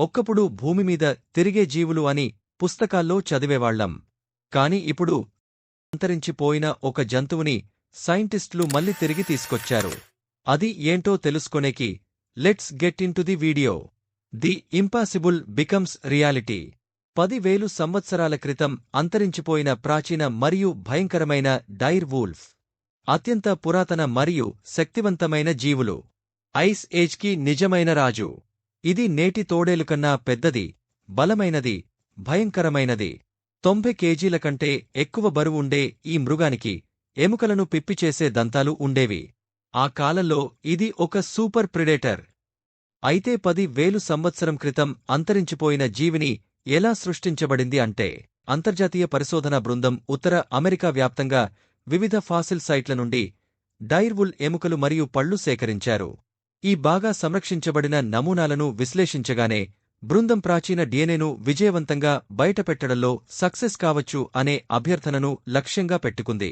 ఒక్కప్పుడు భూమిమీద తిరిగే జీవులు అని పుస్తకాల్లో చదివేవాళ్ళం కాని ఇప్పుడు అంతరించిపోయిన ఒక జంతువుని సైంటిస్టులు మళ్ళీ తిరిగి తీసుకొచ్చారు. అది ఏంటో తెలుసుకొనేకి let's get into the video. The impossible becomes reality. పదివేలు సంవత్సరాల క్రితం అంతరించిపోయిన ప్రాచీన మరియు భయంకరమైన డైర్ వూల్ఫ్. అత్యంత పురాతన మరియు శక్తివంతమైన జీవులు. ఐస్ ఏజ్కి నిజమైన రాజు. ఇది నేటి తోడేలు కన్నా పెద్దది బలమైనది భయంకరమైనది. తొంభై కేజీల కంటే ఎక్కువ బరువు ఉండే ఈ మృగానికి ఎముకలను పిప్పిచేసే దంతాలు ఉండేవి. ఆ కాలంలో ఇది ఒక సూపర్ ప్రిడేటర్. అయితే పది వేలు సంవత్సరం క్రితం అంతరించిపోయిన జీవిని ఎలా సృష్టించబడింది అంటే అంతర్జాతీయ పరిశోధనా బృందం ఉత్తర అమెరికా వ్యాప్తంగా వివిధ ఫాసిల్ సైట్ల నుండి డైర్వుల్ ఎముకలు మరియు పళ్ళు సేకరించారు. ఈ బాగా సంరక్షించబడిన నమూనాలను విశ్లేషించగానే బృందం ప్రాచీన డిఎన్ఏను విజయవంతంగా బయటపెట్టడంలో సక్సెస్ కావచ్చు అనే అభ్యర్థనను లక్ష్యంగా పెట్టుకుంది.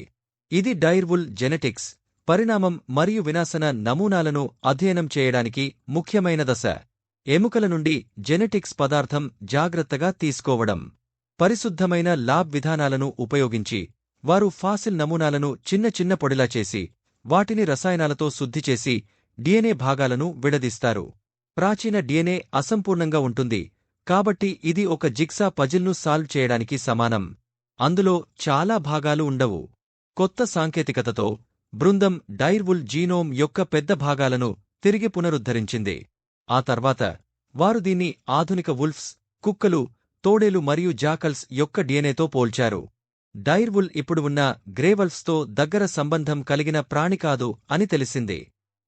ఇది డైర్వుల్ జెనెటిక్స్ పరిణామం మరియు వినాశన నమూనాలను అధ్యయనం చేయడానికి ముఖ్యమైన దశ. ఎముకల నుండి జెనెటిక్స్ పదార్థం జాగ్రత్తగా తీసుకోవడం. పరిశుద్ధమైన ల్యాబ్ విధానాలను ఉపయోగించి వారు ఫాసిల్ నమూనాలను చిన్న చిన్న పొడిలా చేసి వాటిని రసాయనాలతో శుద్ధి చేసి డిఎన్ఏ భాగాలను విడదీస్తారు. ప్రాచీన డిఎన్ఏ అసంపూర్ణంగా ఉంటుంది. కాబట్టి ఇది ఒక జిగ్సా పజిల్ను సాల్వ్ చేయడానికి సమానం. అందులో చాలా భాగాలు ఉండవు. కొత్త సాంకేతికతతో బృందం డైర్వుల్ జీనోమ్ యొక్క పెద్ద భాగాలను తిరిగి పునరుద్ధరించింది. ఆ తర్వాత వారు దీన్ని ఆధునిక వుల్ఫ్స్ కుక్కలు తోడేలు మరియు జాకల్స్ యొక్క డిఎన్ఏతో పోల్చారు. డైర్వుల్ ఇప్పుడు ఉన్న గ్రేవల్ఫ్స్తో దగ్గర సంబంధం కలిగిన ప్రాణి కాదు అని తెలిసింది.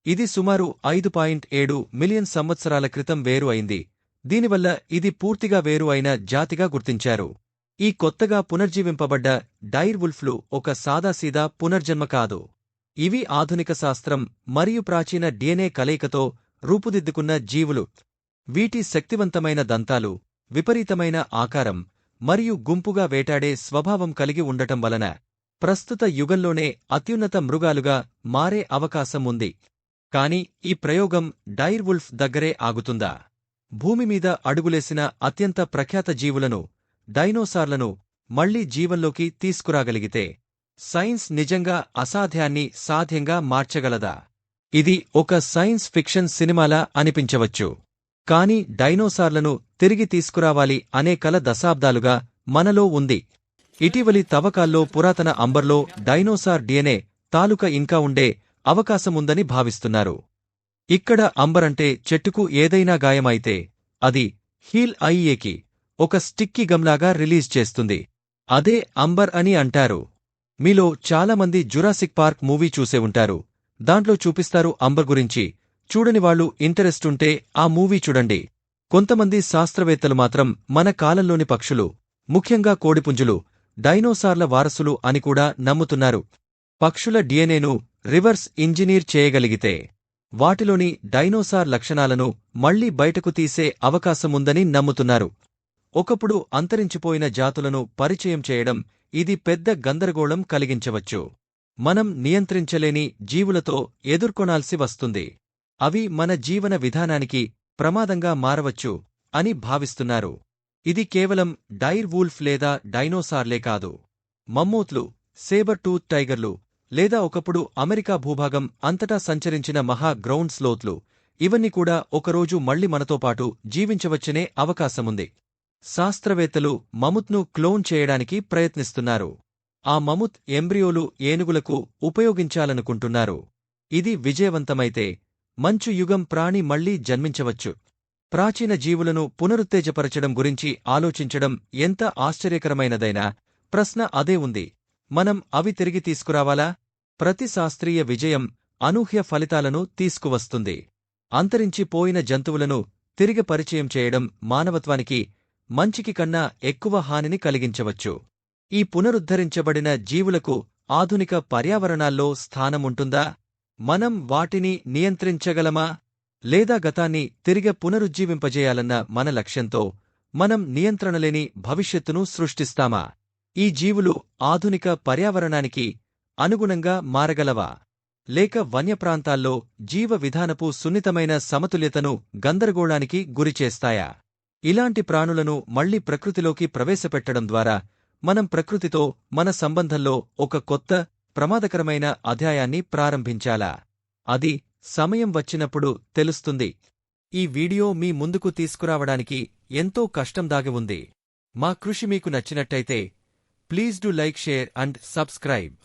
ఇది సుమారు ఐదు పాయింట్ ఏడు మిలియన్ సంవత్సరాల క్రితం వేరు అయింది. దీనివల్ల ఇది పూర్తిగా వేరు అయిన జాతిగా గుర్తించారు. ఈ కొత్తగా పునర్జీవింపబడ్డ డైర్వుల్ఫ్లు ఒక సాదాసీదా పునర్జన్మ కాదు. ఇవి ఆధునిక శాస్త్రం మరియు ప్రాచీన డిఎన్ఏ కలయికతో రూపుదిద్దుకున్న జీవులు. వీటి శక్తివంతమైన దంతాలు విపరీతమైన ఆకారం మరియు గుంపుగా వేటాడే స్వభావం కలిగి ఉండటం వలన ప్రస్తుత యుగంలోనే అత్యున్నత మృగాలుగా మారే అవకాశం ఉంది. కాని ఈ ప్రయోగం డైర్వుల్ఫ్ దగ్గరే ఆగుతుందా? భూమిమీద అడుగులేసిన అత్యంత ప్రఖ్యాత జీవులను డైనోసార్లను మళ్ళీ జీవంలోకి తీసుకురాగలిగితే సైన్స్ నిజంగా అసాధ్యాన్ని సాధ్యంగా మార్చగలదా? ఇది ఒక సైన్స్ ఫిక్షన్ సినిమాలా అనిపించవచ్చు. కాని డైనోసార్లను తిరిగి తీసుకురావాలి అనే కల దశాబ్దాలుగా మనలో ఉంది. ఇటీవలి తవ్వకాల్లో పురాతన అంబర్లో డైనోసార్ డిఎన్ఏ తాలుక ఇంకా ఉండే అవకాశముందని భావిస్తున్నారు. ఇక్కడ అంబరంటే చెట్టుకు ఏదైనా గాయమైతే అది హీల్ అయ్యేకి ఒక స్టిక్కీ గమ్లాగా రిలీజ్ చేస్తుంది. అదే అంబర్ అని అంటారు. మీలో చాలామంది జురాసిక్ పార్క్ మూవీ చూసే ఉంటారు. దాంట్లో చూపిస్తారు అంబర్ గురించి. చూడనివాళ్ళు ఇంటరెస్ట్ ఉంటే ఆ మూవీ చూడండి. కొంతమంది శాస్త్రవేత్తలు మాత్రం మన కాలంలోని పక్షులు ముఖ్యంగా కోడిపుంజులు డైనోసార్ల వారసులు అని కూడా నమ్ముతున్నారు. పక్షుల డిఎన్ఏను రివర్స్ ఇంజనీర్ చేయగలిగితే వాటిలోని డైనోసార్ లక్షణాలను మళ్ళీ బయటకు తీసే అవకాశముందని నమ్ముతున్నారు. ఒకప్పుడు అంతరించిపోయిన జాతులను పరిచయం చేయడం ఇది పెద్ద గందరగోళం కలిగించవచ్చు. మనం నియంత్రించలేని జీవులతో ఎదుర్కొనాల్సి వస్తుంది. అవి మన జీవన విధానానికి ప్రమాదంగా మారవచ్చు అని భావిస్తున్నారు. ఇది కేవలం డైర్ వూల్ఫ్ లేదా డైనోసార్లే కాదు. మమ్మూత్లు సేబర్ టూత్ టైగర్లు లేదా ఒకప్పుడు అమెరికా భూభాగం అంతటా సంచరించిన మహా గ్రౌండ్ స్లోత్లు. ఇవన్నీ కూడా ఒకరోజు మళ్ళీ మనతోపాటు జీవించవచ్చనే అవకాశముంది. శాస్త్రవేత్తలు మముత్ను క్లోన్ చేయడానికి ప్రయత్నిస్తున్నారు. ఆ మముత్ ఎంబ్రియోలు ఏనుగులకు ఉపయోగించాలనుకుంటున్నారు. ఇది విజయవంతమైతే మంచు యుగం ప్రాణి మళ్ళీ జన్మించవచ్చు. ప్రాచీన జీవులను పునరుత్తేజపరచడం గురించి ఆలోచించడం ఎంత ఆశ్చర్యకరమైనదైనా ప్రశ్న అదే ఉంది. మనం అవి తిరిగి తీసుకురావాలా? ప్రతి శాస్త్రీయ విజయం అనూహ్య ఫలితాలను తీసుకువస్తుంది. అంతరించిపోయిన జంతువులను తిరిగి పరిచయం చేయడం మానవత్వానికి మంచికి కన్నా ఎక్కువ హానిని కలిగించవచ్చు. ఈ పునరుద్ధరించబడిన జీవులకు ఆధునిక పర్యావరణాల్లో స్థానముంటుందా? మనం వాటిని నియంత్రించగలమా? లేదా గతాన్ని తిరిగి పునరుజ్జీవింపజేయాలన్న మన లక్ష్యంతో మనం నియంత్రణలేని భవిష్యత్తును సృష్టిస్తామా? ఈ జీవులు ఆధునిక పర్యావరణానికి అనుగుణంగా మారగలవా? లేక వన్యప్రాంతాల్లో జీవ విధానపు సున్నితమైన సమతుల్యతను గందరగోళానికి గురిచేస్తాయా? ఇలాంటి ప్రాణులను మళ్ళీ ప్రకృతిలోకి ప్రవేశపెట్టడం ద్వారా మనం ప్రకృతితో మన సంబంధంలో ఒక కొత్త ప్రమాదకరమైన అధ్యాయాన్ని ప్రారంభించాలా? అది సమయం వచ్చినప్పుడు తెలుస్తుంది. ఈ వీడియో మీ ముందుకు తీసుకురావడానికి ఎంతో కష్టం దాగి ఉంది. మా కృషి మీకు నచ్చినట్టయితే Please do like, share and subscribe.